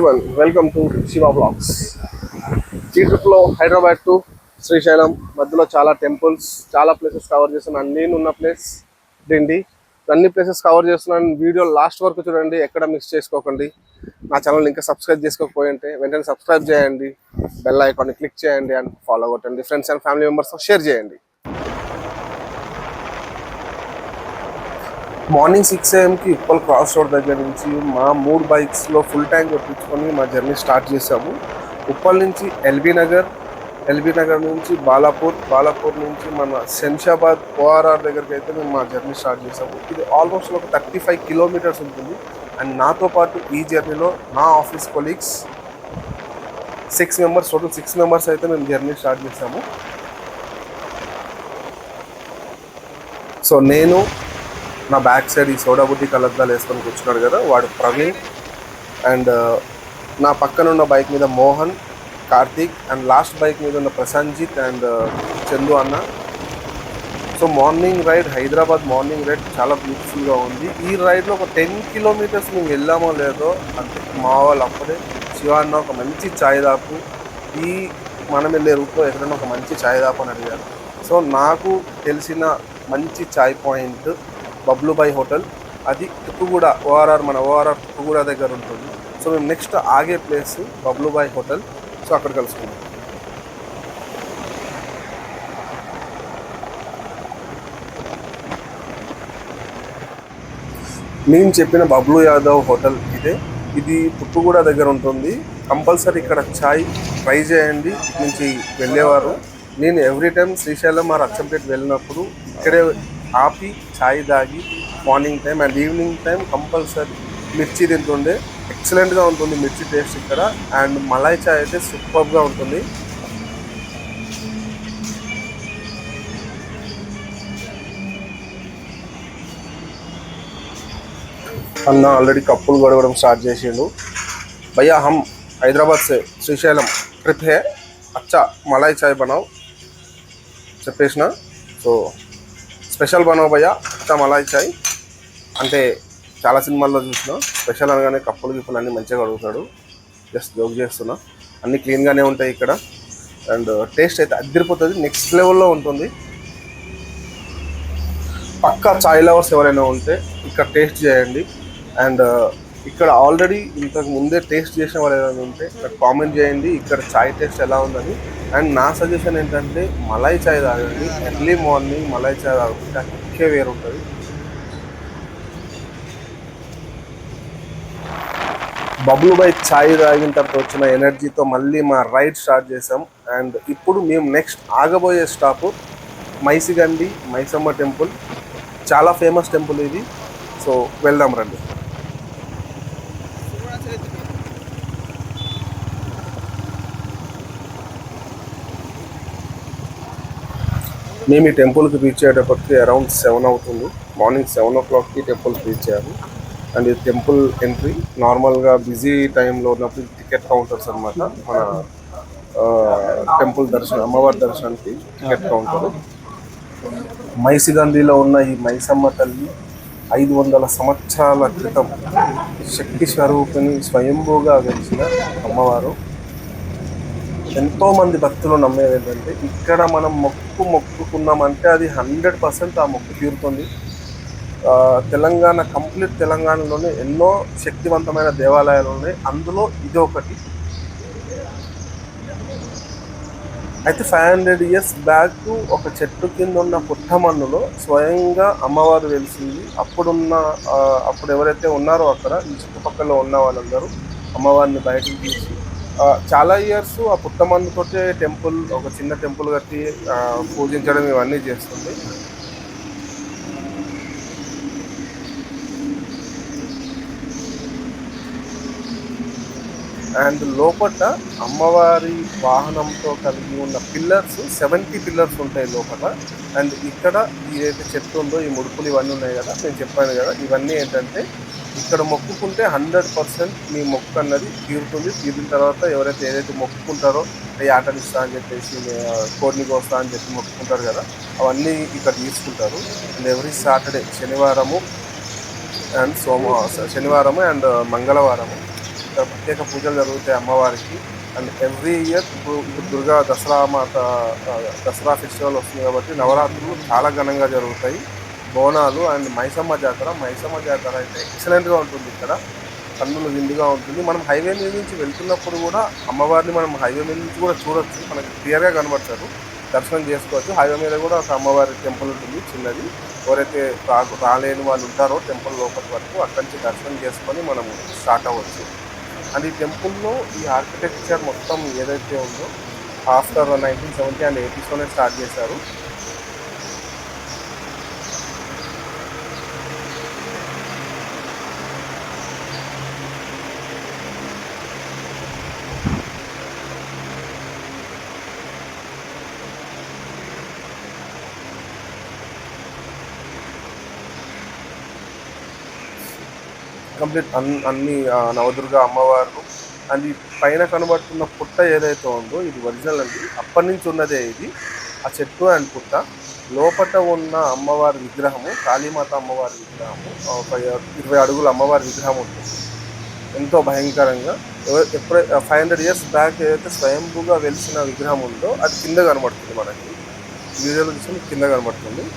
Everyone welcome to Shiva vlogs ఈ ట్రిప్లో Hyderabad to Srisailam మధ్యలో చాలా టెంపుల్స్ చాలా ప్లేసెస్ కవర్ చేస్తున్నాను నేను ఉన్న ప్లేస్ డిండి అన్ని ప్లేసెస్ కవర్ చేస్తున్నాను వీడియో లాస్ట్ వరకు చూడండి ఎక్కడ మిస్ చేసుకోకండి. నా ఛానల్ ఇంకా సబ్స్క్రైబ్ చేసుకోకపోయి ఉంటే వెంటనే సబ్స్క్రైబ్ చేయండి బెల్ ఐకాన్ని క్లిక్ చేయండి అండ్ ఫాలో కొట్టండి. ఫ్రెండ్స్ అండ్ ఫ్యామిలీ మెంబర్స్తో షేర్ చేయండి. మార్నింగ్ సిక్స్ ఏఎంకి ఉప్పల్ క్రాస్ రోడ్ దగ్గర నుంచి మా మూడు బైక్స్లో ఫుల్ ట్యాంక్ కొట్టించుకొని మా జర్నీ స్టార్ట్ చేసాము ఉప్పల్ నుంచి ఎల్బీ నగర్ ఎల్బీ నగర్ నుంచి బాలాపూర్ బాలాపూర్ నుంచి మన శంషాబాద్ ఓఆర్ఆర్ దగ్గరికి అయితే మేము మా జర్నీ స్టార్ట్ చేసాము ఇది ఆల్మోస్ట్ ఒక థర్టీ ఫైవ్ కిలోమీటర్స్ ఉంటుంది. అండ్ నాతో పాటు ఈ జర్నీలో నా office colleagues six members total six members అయితే మేము జర్నీ స్టార్ట్ చేసాము సో నేను నా బ్యాక్ సైడ్ ఈ సోడా బుద్ధి కలద్దాలు వేసుకొని కూర్చున్నాడు కదా వాడు ప్రవీణ్. అండ్ uh, నా పక్కన ఉన్న బైక్ మీద Mohan Karthik and last bike మీద ఉన్న ప్రశాంజిత్ అండ్ uh, చందు అన్న. So morning ride Hyderabad morning ride చాలా బ్యూటిఫుల్గా ఉంది. ఈ రైడ్లో ఒక టెన్ కిలోమీటర్స్ మేము వెళ్ళామో లేదో అంటే మా వాళ్ళు అప్పుడే శివ అన్న ఒక మంచి ఛాయ్ దాపు ఈ మనం వెళ్ళే రూట్లో ఎక్కడైనా ఒక మంచి ఛాయ్ దాపు అని అడిగారు. సో నాకు తెలిసిన మంచి ఛాయ్ పాయింట్ బబ్లుబాయ్ హోటల్. అది తుక్కుగూడ ఓఆర్ఆర్ మన ఓఆర్ఆర్ తుక్కుగూడ దగ్గర ఉంటుంది. సో మేము నెక్స్ట్ ఆగే ప్లేస్ బబ్లుబాయ్ హోటల్. సో అక్కడ కలుసుకున్నాం నేను చెప్పిన బబ్లు యాదవ్ హోటల్ ఇదే. ఇది పుట్టుగూడ దగ్గర ఉంటుంది. కంపల్సరీ ఇక్కడ ఛాయ్ ట్రై చేయండి. నుంచి వెళ్ళేవారు. నేను every time Srisailam or Achampet వెళ్ళినప్పుడు ఇక్కడే ఆపి ఛాయ్ తాగి morning time and evening time compulsory మిర్చి తింటుండే. ఎక్సలెంట్గా ఉంటుంది మిర్చి టేస్ట్ ఇక్కడ. అండ్ మలాయ్ ఛాయ్ అయితే సూపర్గా ఉంటుంది. అన్న ఆల్రెడీ కప్పులు గడవడం స్టార్ట్ చేసిండు. భయ్యా హమ్ హైదరాబాద్ సే శ్రీశైలం ట్రిప్ హే. అచ్చా మలాయ్ చాయ్ బనావ్. చెప్పేసిన. సో స్పెషల్ బనావ్ భయ్యా అలా ఇచ్చాయి. చాయ్ అంటే చాలా సినిమాల్లో చూసిన స్పెషల్ అనగానే కప్పులు గిప్పులు అన్నీ మంచిగా కడుగుతాడు జస్ట్ జోక్ చేస్తున్నా. అన్నీ క్లీన్గానే ఉంటాయి ఇక్కడ. అండ్ టేస్ట్ అయితే అద్దరిపోతుంది. నెక్స్ట్ లెవెల్లో ఉంటుంది. పక్కా చాయ్ లవర్స్ ఎవరైనా ఉంటే ఇక్కడ టేస్ట్ చేయండి. అండ్ ఇక్కడ ఆల్రెడీ ఇంతకు ముందే టేస్ట్ చేసిన వాళ్ళు ఏమైనా ఉంటే నాకు కామెంట్ చేయండి. ఇక్కడ చాయ్ టేస్ట్ ఎలా ఉందని. అండ్ నా సజెషన్ ఏంటంటే మలై చాయ్ తాగండి. ఎర్లీ మార్నింగ్ మలై చాయ్ తాగుతుంటే అక్కే వేరు ఉంటుంది. బబ్లు బై చాయ్ తాగిన తర్వాత వచ్చిన ఎనర్జీతో మళ్ళీ మా రైడ్ స్టార్ట్ చేసాం అండ్ ఇప్పుడు మేము నెక్స్ట్ ఆగబోయే స్టాప్ మైసిగండి మైసమ్మ టెంపుల్. చాలా ఫేమస్ టెంపుల్ ఇది. సో వెళ్దాం రండి. మేము ఈ టెంపుల్కి రీచ్ అయ్యేటప్పటికి అరౌండ్ సెవెన్ అవుతుంది. మార్నింగ్ సెవెన్ ఓ క్లాక్కి టెంపుల్కి రీచ్ అయ్యాము. అండ్ ఈ టెంపుల్ ఎంట్రీ నార్మల్గా బిజీ టైంలో ఉన్నప్పుడు టికెట్ కౌంటర్స్ అనమాట మన టెంపుల్ దర్శనం అమ్మవారి దర్శనానికి టికెట్ కౌంటర్ మైసిగంధిలో ఉన్న ఈ మైసమ్మ తల్లి ఐదు వందల సంవత్సరాల క్రితం శక్తి స్వరూపిణి స్వయంభూగా వెలిసిన అమ్మవారు. ఎంతోమంది భక్తులు నమ్మేది ఏంటంటే ఇక్కడ మనం మొక్కు మొక్కుకున్నామంటే అది హండ్రెడ్ పర్సెంట్ ఆ మొక్కు తీరుతుంది. తెలంగాణ కంప్లీట్ తెలంగాణలోనే ఎన్నో శక్తివంతమైన దేవాలయాలు ఉన్నాయి అందులో ఇది ఒకటి. అయితే ఫైవ్ హండ్రెడ్ ఇయర్స్ బ్యాక్ ఒక చెట్టు కింద ఉన్న పుట్టమన్నులో స్వయంగా అమ్మవారు వెలిసింది. అప్పుడున్న అప్పుడు ఎవరైతే ఉన్నారో అక్కడ ఈ చుట్టుపక్కల ఉన్న వాళ్ళందరూ అమ్మవారిని బయటకు తీసి చాలా ఇయర్స్ ఆ పుట్టమందుతోటే టెంపుల్ ఒక చిన్న టెంపుల్ కట్టి పూజించడం ఇవన్నీ చేస్తుంది. అండ్ లోపల అమ్మవారి వాహనంతో కలిగి ఉన్న పిల్లర్స్ సెవెంటీ పిల్లర్స్ ఉంటాయి లోపల అండ్ ఇక్కడ ఏదైతే చెట్టు ఉందో ఈ ముడుపులు ఇవన్నీ ఉన్నాయి కదా నేను చెప్పాను కదా ఇవన్నీ ఏంటంటే ఇక్కడ మొక్కుకుంటే హండ్రెడ్ పర్సెంట్ మీ మొక్కు అన్నది తీరుతుంది. తీరిన తర్వాత ఎవరైతే ఏదైతే మొక్కుకుంటారో ఈ ఆటలు ఇస్తా అని చెప్పేసి ఆ, కోడిని కోస్తా అని చెప్పి మొక్కుకుంటారు కదా అవన్నీ ఇక్కడ తీసుకుంటారు. అండ్ ఎవ్రీ సాటర్డే శనివారము అండ్ సోమ శనివారము అండ్ మంగళవారము. ఇక్కడ ప్రత్యేక పూజలు జరుగుతాయి అమ్మవారికి. అండ్ ఎవ్రీ ఇయర్ ఇప్పుడు ఇప్పుడు దుర్గా దసరా మాత దసరా ఫెస్టివల్ వస్తుంది కాబట్టి నవరాత్రులు చాలా ఘనంగా జరుగుతాయి. బోనాలు అండ్ మైసమ్మ జాతర. మైసమ్మ జాతర అయితే ఎక్సలెంట్గా ఉంటుంది ఇక్కడ. కన్నులు విందుగా ఉంటుంది. మనం హైవే మీద నుంచి వెళ్తున్నప్పుడు కూడా అమ్మవారిని మనం హైవే మీద నుంచి కూడా చూడొచ్చు. మనకి క్లియర్గా కనబడతారు. దర్శనం చేసుకోవచ్చు. హైవే మీద కూడా ఒక అమ్మవారి టెంపుల్ ఉంటుంది చిన్నది. ఎవరైతే రా రాలేని వాళ్ళు ఉంటారో టెంపుల్ లోపల వరకు అక్కడి నుంచి దర్శనం చేసుకొని మనం స్టార్ట్ అవ్వచ్చు. అండ్ ఈ టెంపుల్లో ఈ ఆర్కిటెక్చర్ మొత్తం ఏదైతే ఉందో ఆఫ్టర్ నైన్టీన్ సెవెంటీ అండ్ ఎయిటీస్లోనే స్టార్ట్ చేశారు. కంప్లీట్ అన్ని అన్ని నవదుర్గ అమ్మవారు అండ్ పైన కనబడుతున్న పుట్ట ఏదైతే ఉందో ఇది ఒరిజినల్ అండి. అప్పటి నుంచి ఉన్నదే ఇది. ఆ చెట్టు అండ్ పుట్ట. లోపల ఉన్న అమ్మవారి విగ్రహము కాళీమాత అమ్మవారి విగ్రహము ఒక ఇరవై అడుగుల అమ్మవారి విగ్రహం ఉంటుంది. ఎంతో భయంకరంగా. ఎవ- ఎప్పుడై ఫైవ్ హండ్రెడ్ ఇయర్స్ బ్యాక్ ఏదైతే స్వయంభూగా వెలిసిన విగ్రహం ఉందో అది కింద కనబడుతుంది మనకి. వీడియోలో చూసి కింద కనబడుతుంది.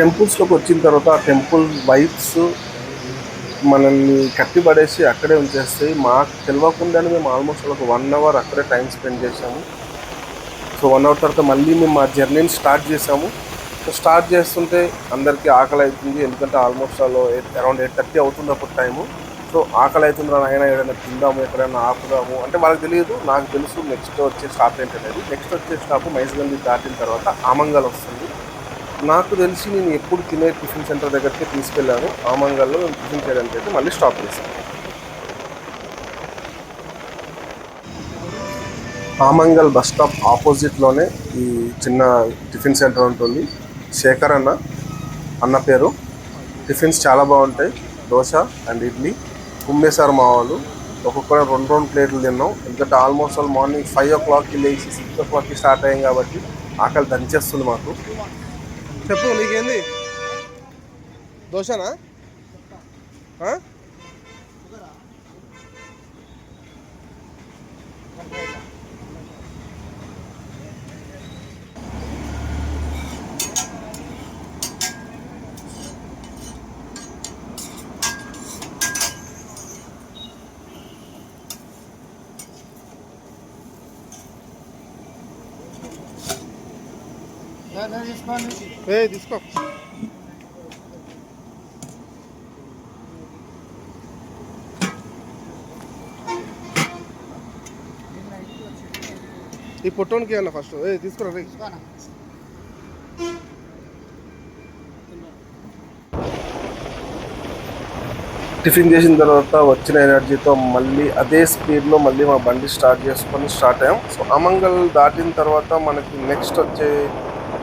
టెంపుల్స్లోకి వచ్చిన తర్వాత ఆ టెంపుల్ వైబ్స్ మనల్ని కట్టి పడేసి అక్కడే ఉంచేస్తాయి. మాకు తెలియకుండానే మేము ఆల్మోస్ట్ ఒక వన్ అవర్ అక్కడే టైం స్పెండ్ చేసాము సో వన్ అవర్ తర్వాత మళ్ళీ మేము మా జర్నీని స్టార్ట్ చేసాము సో స్టార్ట్ చేస్తుంటే అందరికీ ఆకలి అవుతుంది ఎందుకంటే ఆల్మోస్ట్ అలో అరౌండ్ ఎయిట్ థర్టీ అవుతుంది అప్పుడు టైము. సో ఆకలి అవుతుంది ఆయన ఏదైనా తిందాము ఎక్కడైనా ఆపుదాము? అంటే వాళ్ళకి తెలియదు. నాకు తెలుసు నెక్స్ట్ వచ్చే స్టాప్ ఏంటనేది. నెక్స్ట్ వచ్చే స్టాప్ మైసగల్లి దాటిన తర్వాత ఆమంగల్ వస్తుంది. నాకు తెలిసి నేను ఎప్పుడు తినే టిఫిన్ సెంటర్ దగ్గరికి తీసుకెళ్ళాను. ఆమంగల్లో నేను టిఫిన్ చేయడానికి అయితే మళ్ళీ స్టాప్ చేశాను ఆమంగల్ బస్ స్టాప్ ఆపోజిట్లోనే ఈ చిన్న టిఫిన్ సెంటర్ ఉంటుంది. శేఖర్ అన్న అన్న పేరు. టిఫిన్స్ చాలా బాగుంటాయి. దోశ అండ్ ఇడ్లీ. కుమ్మేశారు మా వాళ్ళు. ఒక్కొక్కరు రెండు రెండు ప్లేట్లు తిన్నాం. ఎందుకంటే ఆల్మోస్ట్ ఆల్ మార్నింగ్ ఫైవ్ ఓ క్లాక్కి లేచి సిక్స్ ఓ క్లాక్కి స్టార్ట్ అయ్యాం కాబట్టి ఆకలి దంచేస్తుంది మాకు. చెప్పు నీకేంది దోశనా ఆ? ఏ తీసుకో. ఈ పొట్టోనికి అన్న ఫస్ట్ ఏ తీసుకురా రే టిఫిన్ చేసిన తర్వాత వచ్చిన ఎనర్జీతో మళ్ళీ అదే స్పీడ్లో మళ్ళీ మా బండి స్టార్ట్ చేసుకొని స్టార్ట్ అయ్యాం. సో అమంగల్ దాటిన తర్వాత మనకి నెక్స్ట్ వచ్చే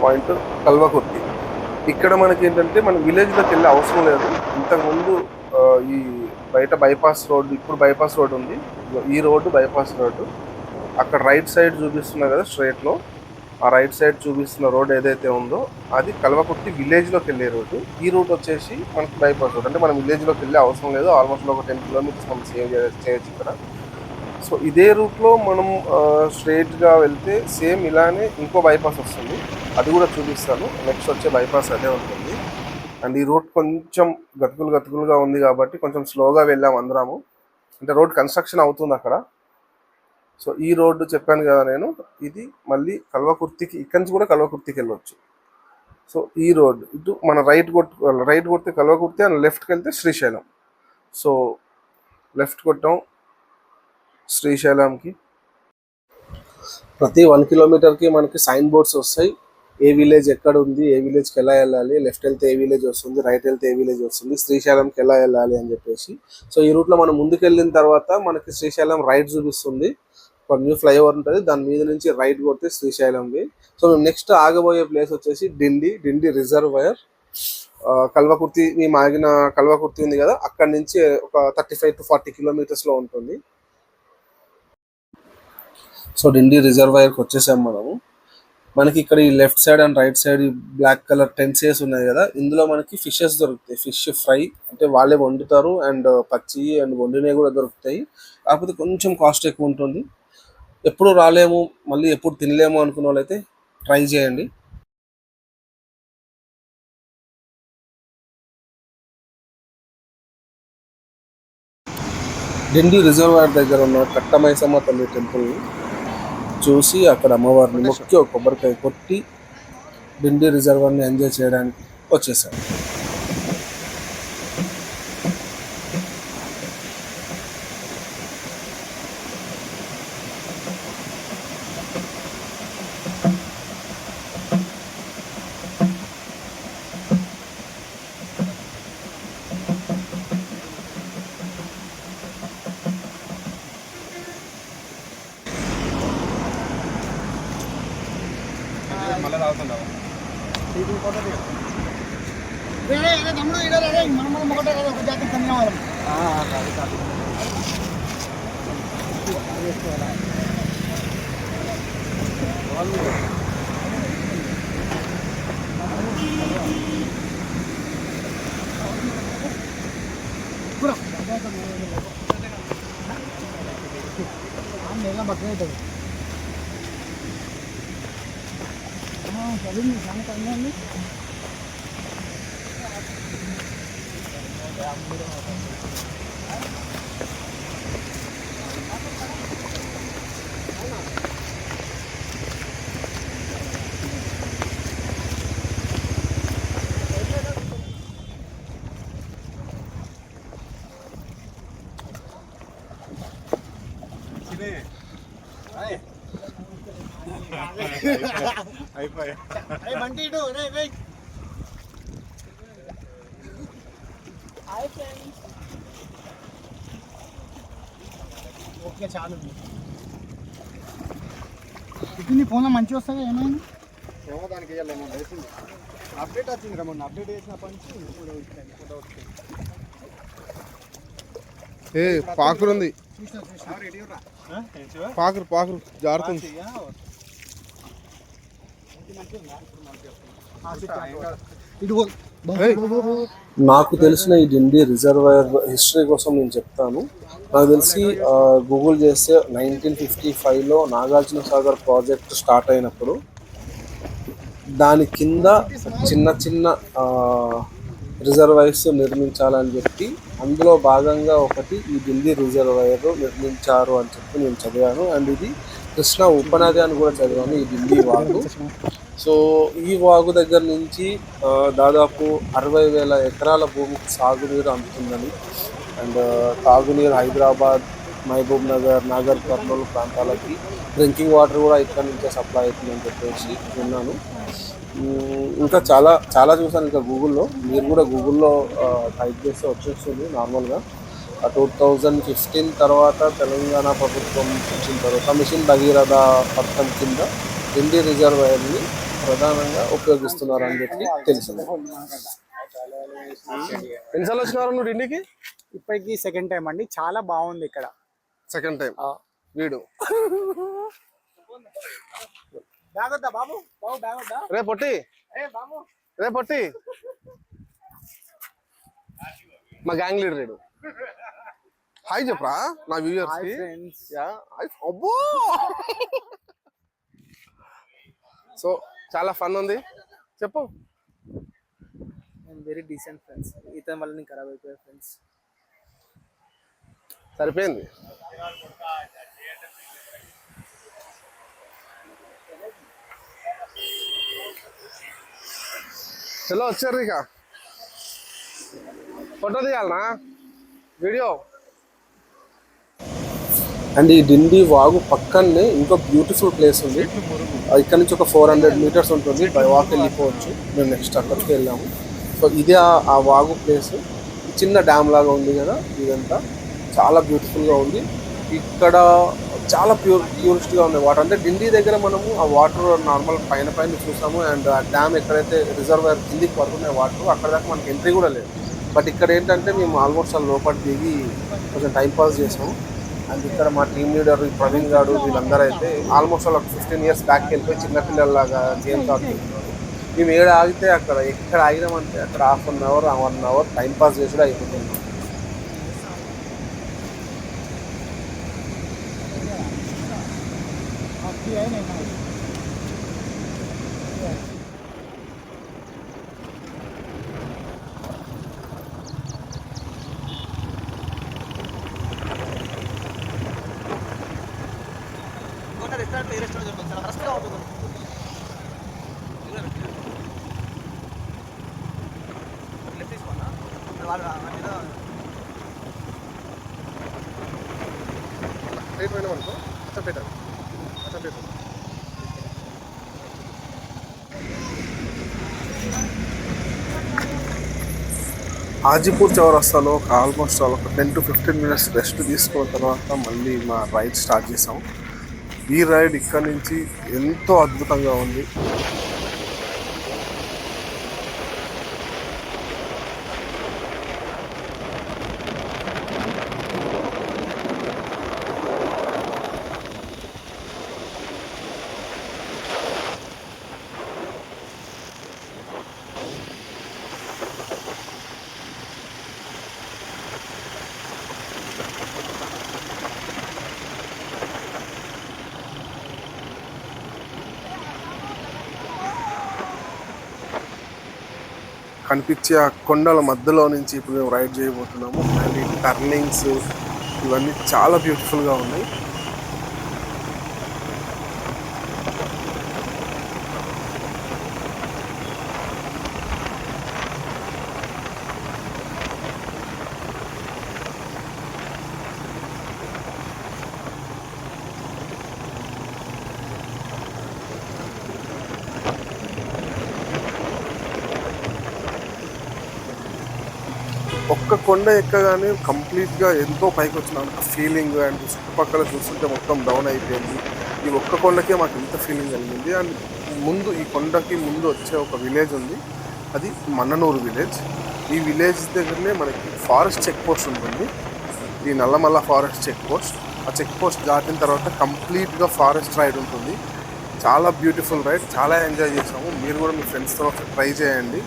పాయింట్ కల్వకుర్తి. ఇక్కడ మనకి ఏంటంటే మనం విలేజ్లోకి వెళ్ళే అవసరం లేదు. ఇంతకుముందు ఈ బయట బైపాస్ రోడ్ ఇప్పుడు బైపాస్ రోడ్ ఉంది. ఈ రోడ్డు బైపాస్ రోడ్డు. అక్కడ రైట్ సైడ్ చూపిస్తున్నా కదా స్ట్రైట్లో. ఆ రైట్ సైడ్ చూపిస్తున్న రోడ్ ఏదైతే ఉందో అది కల్వకుర్తి విలేజ్లోకి వెళ్ళే రోడ్డు. ఈ రూట్ వచ్చేసి మనకి బైపాస్ రోడ్ అంటే మనం విలేజ్లోకి వెళ్ళే అవసరం లేదు. ఆల్మోస్ట్ ఒక టెన్ కిలోమీటర్స్ మనం సేవ్ చేయొచ్చు ఇక్కడ. సో ఇదే రూట్లో మనం స్ట్రేట్గా వెళ్తే సేమ్ ఇలానే ఇంకో బైపాస్ వస్తుంది. అది కూడా చూపిస్తాను. నెక్స్ట్ వచ్చే బైపాస్ అదే ఉంటుంది. అండ్ ఈ రోడ్ కొంచెం గతుకులు గతుకులుగా ఉంది కాబట్టి కొంచెం స్లోగా వెళ్ళాం అందరము. అంటే రోడ్ కన్స్ట్రక్షన్ అవుతుంది అక్కడ. సో ఈ రోడ్డు చెప్పాను కదా నేను. ఇది మళ్ళీ కల్వకుర్తికి ఇక్కడి నుంచి కూడా కల్వకుర్తికి వెళ్ళొచ్చు. సో ఈ రోడ్ ఇటు మన రైట్ కొట్టు రైట్ కొడితే కల్వకుర్తి అండ్ లెఫ్ట్కి వెళ్తే శ్రీశైలం. సో లెఫ్ట్ కొట్టాం శ్రీశైలంకి. ప్రతి వన్ కిలోమీటర్కి మనకి సైన్ బోర్డ్స్ వస్తాయి. ఏ విలేజ్ ఎక్కడ ఉంది ఏ విలేజ్కి ఎలా వెళ్ళాలి లెఫ్ట్ వెళ్తే ఏ విలేజ్ వస్తుంది రైట్ వెళ్తే ఏ విలేజ్ వస్తుంది శ్రీశైలంకి ఎలా వెళ్ళాలి అని చెప్పేసి. సో ఈ రూట్లో మనం ముందుకు వెళ్ళిన తర్వాత మనకి శ్రీశైలం రైట్ చూపిస్తుంది. ఒక న్యూ ఫ్లైఓవర్ ఉంటుంది. దాని మీద నుంచి రైట్ కొడితే శ్రీశైలంవి. సో మేము నెక్స్ట్ ఆగబోయే ప్లేస్ వచ్చేసి డిండి డిండి రిజర్వయర్. కల్వకుర్తి మేము ఆగిన కల్వకుర్తి ఉంది కదా అక్కడ నుంచి ఒక థర్టీ ఫైవ్ టు ఫార్టీ కిలోమీటర్స్లో ఉంటుంది. సో డిండి రిజర్వాయర్కి వచ్చేసాం మనము. మనకి ఇక్కడ ఈ left side and right side ఈ బ్లాక్ కలర్ టెన్సేస్ ఉన్నాయి కదా. ఇందులో మనకి ఫిషెస్ దొరుకుతాయి. ఫిష్ ఫ్రై అంటే వాళ్ళే వండుతారు అండ్ పచ్చి అండ్ వండినవి కూడా దొరుకుతాయి. కాకపోతే కొంచెం కాస్ట్ ఎక్కువ ఉంటుంది. ఎప్పుడు రాలేము మళ్ళీ ఎప్పుడు తినలేము అనుకున్న వాళ్ళైతే ట్రై చేయండి. డిండి రిజర్వాయర్ దగ్గర ఉన్న కట్టమైసమ్మ తల్లి టెంపుల్ని చూసి అక్కడ అమ్మవారిని మొక్కి ఒక కొబ్బరికాయ కొట్టి డిండి రిజర్వాయర్ని ఎంజాయ్ చేయడానికి వచ్చేసాం తమ్ముడు ఈడ రే మనం మనం ఒకటే కదా ఒక జాతి కన్యా వాళ్ళం నెల బట్టలు అవుతుంది చదివి చాలా కన్యా అండి అరే బంటి ఇటు రే రే ఓకే చాలు ఇది నీ ఫోన్లో మంచిగా వస్తుంది ఏమైంది ఏమో దానికి వేసింది? అప్డేట్ వచ్చింది రా మొన్న. అప్డేట్ చేసినప్పటి నుంచి ఇప్పుడు వచ్చింది, ఫోటో వచ్చింది. ఏ పాకురు ఉంది. పాకురు పాకురు జారుతుంది. నాకు తెలిసిన ఈ డిండి రిజర్వాయర్ హిస్టరీ కోసం నేను చెప్తాను. నాకు తెలిసి గూగుల్ చేస్తే నైన్టీన్ ఫిఫ్టీ ఫైవ్లో నాగార్జున సాగర్ ప్రాజెక్ట్ స్టార్ట్ అయినప్పుడు దాని కింద చిన్న చిన్న ఆ, రిజర్వాయర్స్ నిర్మించాలని చెప్పి అందులో భాగంగా ఒకటి ఈ ఢిల్లీ రిజర్వాయర్ నిర్మించారు అని చెప్పి నేను చదివాను. అండ్ ఇది కృష్ణ ఉపనది అని కూడా చదివాను ఈ ఢిల్లీ వాగు. సో ఈ వాగు దగ్గర నుంచి దాదాపు అరవై వేల ఎకరాల భూమికి సాగునీరు అందుతుందని అండ్ తాగునీరు హైదరాబాద్ మహబూబ్ నగర్ నాగర్ కర్నూలు ప్రాంతాలకి డ్రింకింగ్ వాటర్ కూడా ఇక్కడ నుంచే సప్లై అవుతుందని చెప్పేసి విన్నాను. ఇంకా చాలా చాలా చూసాను ఇంకా గూగుల్లో. మీరు కూడా గూగుల్లో టైప్ చేస్తే వచ్చేస్తుంది నార్మల్గా. టూ థౌజండ్ ఫిఫ్టీన్ తర్వాత తెలంగాణ ప్రభుత్వం వచ్చిన తర్వాత మిషన్ భగీరథ పథకం కింద ఢిల్లీ రిజర్వాయర్ని ప్రధానంగా ఉపయోగిస్తున్నారని చెప్పి తెలిసింది. ఎన్నిసార్లు వచ్చినారు నువ్వు ఢిల్లీకి? ఇప్పటికి సెకండ్ టైం అండి. చాలా బాగుంది ఇక్కడ. సెకండ్ టైం వీడు. బ్యాగ్ వద్దా బాబు? బాబు బ్యాగ్ వద్దా రే పొట్టి. బాబు? రే పొట్టి. మా గ్యాంగ్ లీడర్ రేడు హాయ్ చెప్పరా నా వ్యూయర్స్ అబ్బో. సో చాలా ఫన్ ఉంది. చెప్పు. వెరీ డీసెంట్ ఫ్రెండ్స్ ఇతని వల్ల నేను ఖరాబ్ అయిపోయా ఫ్రెండ్స్ సరిపోయింది. చలో వచ్చారు ఇక? ఫోటో తీయాలనా? వీడియో? అండ్ ఈ డిండి వాగు పక్కనే ఇంకో బ్యూటిఫుల్ ప్లేస్ ఉంది. ఇక్కడ నుంచి ఒక ఫోర్ హండ్రెడ్ మీటర్స్ ఉంటుంది. బై వాక్ వెళ్ళిపోవచ్చు. మేము నెక్స్ట్ అక్కడికి వెళ్ళాము. సో ఇదే ఆ- ఆ వాగు ప్లేస్ చిన్న డ్యామ్ లాగా ఉంది కదా ఇదంతా. చాలా బ్యూటిఫుల్గా ఉంది. ఇక్కడ చాలా ప్యూర్ ప్యూరిస్ట్గా ఉంది వాటర్ అంటే ఢిల్లీ దగ్గర మనము ఆ వాటర్ నార్మల్ పైన పైన చూసాము. అండ్ ఆ డ్యామ్ ఎక్కడైతే రిజర్వర్ కిందికి పడుతున్నాయి వాటర్ అక్కడ దాకా మనకి ఎంట్రీ కూడా లేదు. బట్ ఇక్కడ ఏంటంటే మేము ఆల్మోస్ట్ ఆ లోపల దిగి కొంచెం టైం పాస్ చేసాము. అండ్ ఇక్కడ మా టీమ్ లీడర్ ప్రవీణ్ గారు వీళ్ళందరూ అయితే ఆల్మోస్ట్ ఒక ఫిఫ్టీన్ ఇయర్స్ బ్యాక్ వెళ్ళిపోయి చిన్నపిల్లలాగా గేమ్స్ ఆడుతున్నారు మేము ఏడ ఆగితే అక్కడ ఎక్కడ ఆగినామంటే అక్కడ half an hour one hour time pass చేసి అయిపోతుంది. Cái. హాజీపూర్ చౌరస్తాలో ఒక ఆల్మోస్ట్ ఒక ten to fifteen minutes rest తీసుకున్న తర్వాత మళ్ళీ మా రైడ్ స్టార్ట్ చేసాం ఈ రైడ్ ఇక్కడ నుంచి ఎంతో అద్భుతంగా ఉంది. కనిపించే ఆ కొండల మధ్యలో నుంచి ఇప్పుడు మేము రైడ్ చేయబోతున్నాము. అండ్ ఈ టర్నింగ్స్ ఇవన్నీ చాలా బ్యూటిఫుల్గా ఉన్నాయి. ఒక్క కొండ ఎక్కగానే కంప్లీట్గా ఎంతో పైకి వచ్చిన ఫీలింగ్ అండ్ చుట్టుపక్కల చూస్తుంటే మొత్తం డౌన్ అయిపోయింది. ఈ ఒక్క కొండకే మాకు ఇంత ఫీలింగ్ కలిగింది. అండ్ ముందు ఈ కొండకి ముందు వచ్చే ఒక విలేజ్ ఉంది. అది మన్ననూరు విలేజ్ ఈ విలేజ్ దగ్గరనే మనకి ఫారెస్ట్ చెక్ పోస్ట్ ఉంటుంది. ఈ నల్లమల్ల ఫారెస్ట్ చెక్ పోస్ట్ ఆ చెక్ పోస్ట్ దాటిన తర్వాత కంప్లీట్గా ఫారెస్ట్ రైడ్ ఉంటుంది. చాలా బ్యూటిఫుల్ రైడ్ చాలా ఎంజాయ్ చేసాము మీరు కూడా మీ ఫ్రెండ్స్తో ట్రై చేయండి.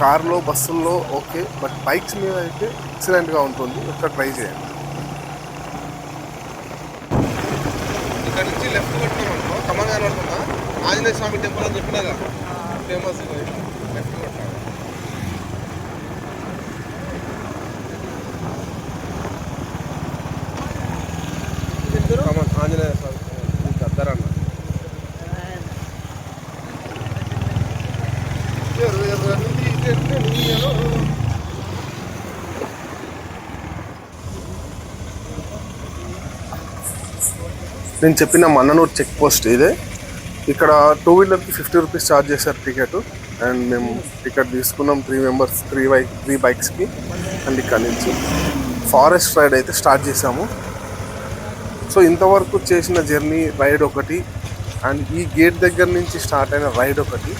కార్లో బస్సుల్లో ఓకే. బట్ బైక్స్ మీద అయితే ఎక్సలెంట్గా ఉంటుంది. ఒకసారి ట్రై చేయండి. ఇక్కడ నుంచి లెఫ్ట్ కొట్టినాం అనుకో కమన్ కనబడుతుందా ఆంజనేయ స్వామి టెంపుల్ అని చెప్పినాగా ఫేమస్ లెఫ్ట్ కొట్టాలి. కమన్ ఆంజనేయ స్వామి ఎర్ర ఎర్రనిది తెల్లని నేను చెప్పిన మన్ననూరు చెక్ పోస్ట్ ఇదే. ఇక్కడ టూ వీలర్కి ఫిఫ్టీ రూపీస్ ఛార్జ్ చేశారు టికెట్ అండ్ మేము టికెట్ తీసుకున్నాం three members three bike three బైక్స్కి and ఇక్కడ నుంచి ఫారెస్ట్ రైడ్ అయితే స్టార్ట్ చేసాము సో ఇంతవరకు చేసిన జర్నీ రైడ్ ఒకటి. అండ్ ఈ గేట్ దగ్గర నుంచి స్టార్ట్ అయిన రైడ్ ఒకటి.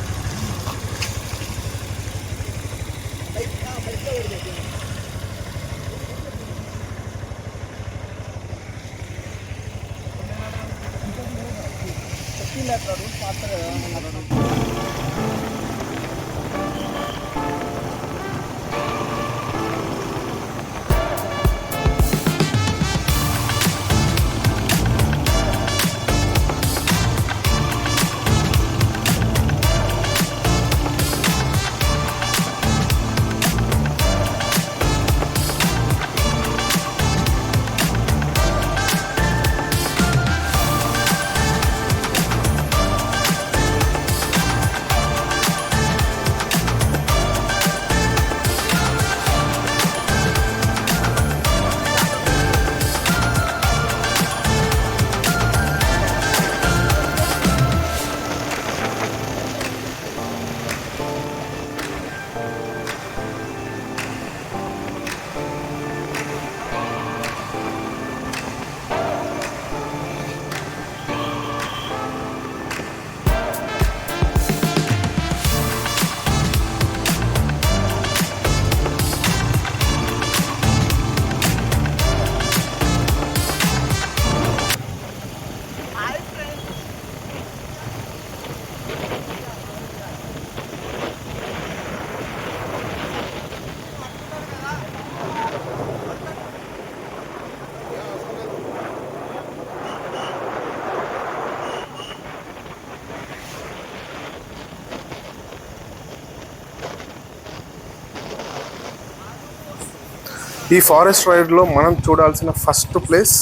ఈ ఫారెస్ట్ రైడ్లో మనం చూడాల్సిన first place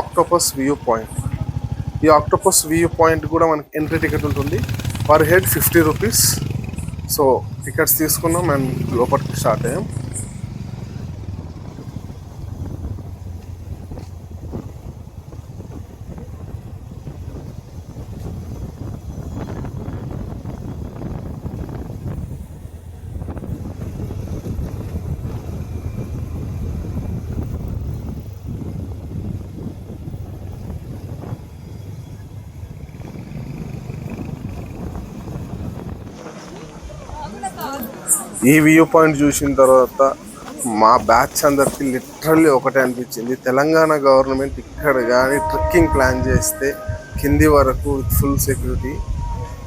octopus view point. ఈ ఆక్టోపస్ వ్యూ పాయింట్ కూడా మనకి ఎంట్రీ టికెట్ ఉంటుంది. Per head fifty rupees. So tickets తీసుకున్నాం అండ్ లోపలికి స్టార్ట్ అయ్యాం. ఈ వ్యూ పాయింట్ చూసిన తర్వాత మా బ్యాచ్ అందరికి లిటరల్లీ ఒకటే అనిపించింది. తెలంగాణ గవర్నమెంట్ ఇక్కడ కానీ ట్రెక్కింగ్ ప్లాన్ చేస్తే కింది వరకు విత్ ఫుల్ సెక్యూరిటీ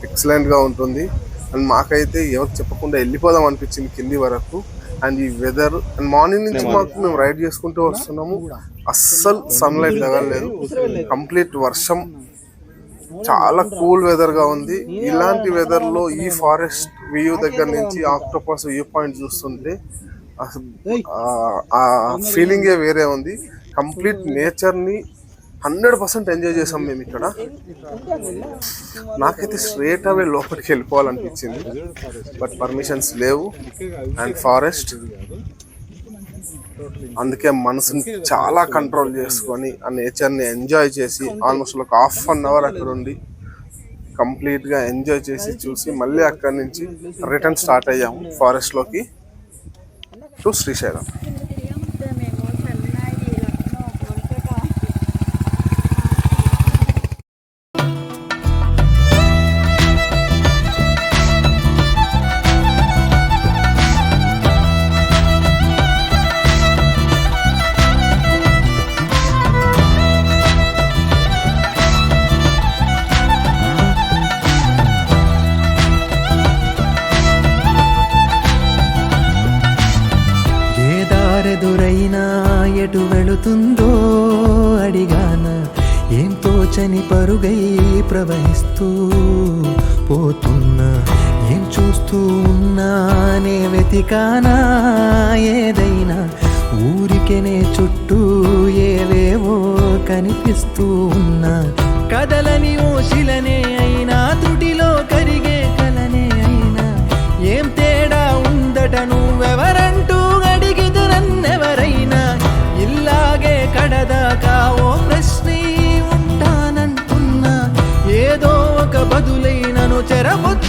ఎక్సలెంట్గా ఉంటుంది. అండ్ మాకైతే ఎవరికి చెప్పకుండా వెళ్ళిపోదాం అనిపించింది కింది వరకు. అండ్ ఈ వెదర్ అండ్ మార్నింగ్ నుంచి మాకు మేము రైడ్ చేసుకుంటూ వస్తున్నాము. అస్సలు సన్లైట్ తగలలేదు. కంప్లీట్ వర్షం చాలా కూల్ వెదర్గా ఉంది. ఇలాంటి వెదర్లో ఈ ఫారెస్ట్ వ్యూ దగ్గర నుంచి ఆక్టోపస్ వ్యూ పాయింట్ చూస్తుంటే ఆ- ఆ ఫీలింగే వేరే ఉంది. కంప్లీట్ నేచర్ని హండ్రెడ్ పర్సెంట్ ఎంజాయ్ చేసాం మేము ఇక్కడ. నాకైతే స్ట్రేట్ అవే లోపలికి వెళ్ళిపోవాలనిపించింది. బట్ పర్మిషన్స్ లేవు. అండ్ ఫారెస్ట్ అందుకే మనసుని చాలా కంట్రోల్ చేసుకొని ఆ నేచర్ని ఎంజాయ్ చేసి ఆల్మోస్ట్ ఒక హాఫ్ అన్ అవర్ అక్కడ ఉండి కంప్లీట్గా ఎంజాయ్ చేసి చూసి మళ్ళీ అక్కడి నుంచి రిటర్న్ స్టార్ట్ అయ్యాము ఫారెస్ట్లోకి టు శ్రీశైలం. తోచని ప్రవహిస్తూ పోతున్నా ఏం చూస్తూ ఉన్నానే వెతికానా ఏదైనా? ఊరికెనే చుట్టూ ఏవేవో కనిపిస్తూ ఉన్నా. కదలని ఓశిలనే అయినా తుటిలో కరిగే కలనే అయినా. ఏం తేడా ఉందట నువ్వెవరంటూ అడిగిదు నన్నెవరైనా. ఇల్లాగే కడదాకా ఓ బదులైనను చెరవద్దని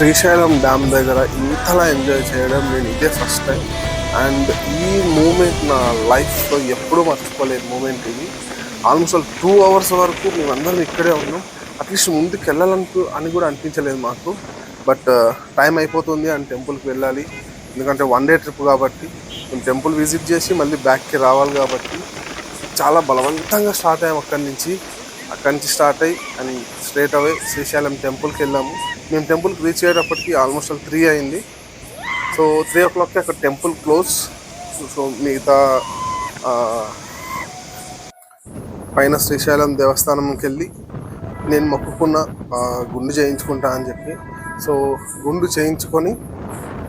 శ్రీశైలం డ్యామ్ దగ్గర ఇంతలా ఎంజాయ్ చేయడం నేను ఇదే ఫస్ట్ టైం. అండ్ ఈ మూమెంట్ నా లైఫ్లో ఎప్పుడూ మర్చిపోలేదు మూమెంట్ ఇది. ఆల్మోస్ట్ టూ అవర్స్ వరకు మేమందరం ఇక్కడే ఉన్నాం. అట్లీస్ట్ ముందుకు వెళ్ళాలనుకు అని కూడా అనిపించలేదు మాకు. బట్ టైం అయిపోతుంది అండ్ టెంపుల్కి వెళ్ళాలి. ఎందుకంటే వన్ డే ట్రిప్ కాబట్టి మేము టెంపుల్ విజిట్ చేసి మళ్ళీ బ్యాక్కి రావాలి కాబట్టి చాలా బలవంతంగా స్టార్ట్ అయ్యాము అక్కడి నుంచి. అక్కడి నుంచి స్టార్ట్ అయ్యి అండ్ స్ట్రేట్ అవే శ్రీశైలం టెంపుల్కి వెళ్ళాము. మేము టెంపుల్కి రీచ్ అయ్యేటప్పటికి ఆల్మోస్ట్ త్రీ అయింది. సో త్రీ ఓ క్లాక్కి అక్కడ టెంపుల్ క్లోజ్ సో మిగతా పైన శ్రీశైలం దేవస్థానంకి వెళ్ళి నేను మొక్కుకున్న గుండు చేయించుకుంటా అని చెప్పి. సో గుండు చేయించుకొని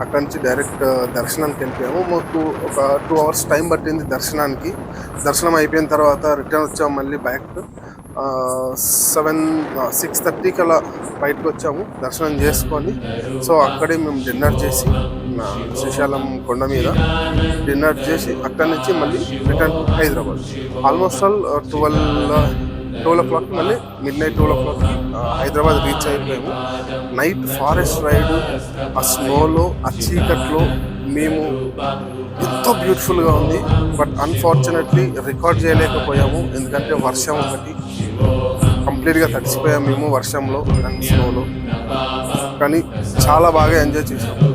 అక్కడ నుంచి డైరెక్ట్ దర్శనానికి వెళ్ళిపోయాము. మాకు ఒక టూ అవర్స్ టైం పట్టింది దర్శనానికి. దర్శనం అయిపోయిన తర్వాత రిటర్న్ వచ్చాము మళ్ళీ బ్యాక్ సెవెన్ సిక్స్ థర్టీకి అలా బయటకు వచ్చాము దర్శనం చేసుకొని. సో అక్కడే మేము డిన్నర్ చేసి శ్రీశైలం కొండ మీద డిన్నర్ చేసి అక్కడి నుంచి మళ్ళీ return Hyderabad. Almost all twelve twelve o'clock మళ్ళీ midnight twelve o'clock Hyderabad reach అయిపోయాము నైట్ ఫారెస్ట్ రైడ్ ఆ స్నోలో ఆ చీకట్లో మేము ఎంతో బ్యూటిఫుల్గా ఉంది. బట్ అన్ఫార్చునేట్లీ రికార్డ్ చేయలేకపోయాము. ఎందుకంటే వర్షం ఒకటి. కంప్లీట్గా తడిసిపోయాము మేము వర్షంలో అండ్ స్నోలో కానీ చాలా బాగా ఎంజాయ్ చేసాము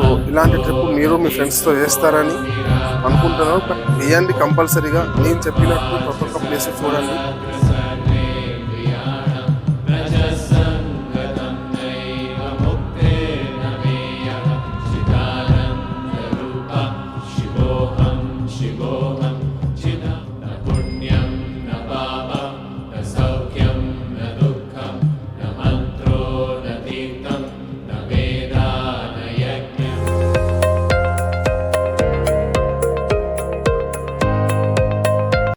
సో ఇలాంటి ట్రిప్ మీరు మీ ఫ్రెండ్స్తో చేస్తారని అనుకుంటున్నాను. బట్ వేయండి కంపల్సరీగా. నేను చెప్పినట్టు ప్రతి ఒక్క ప్లేస్ చూడండి.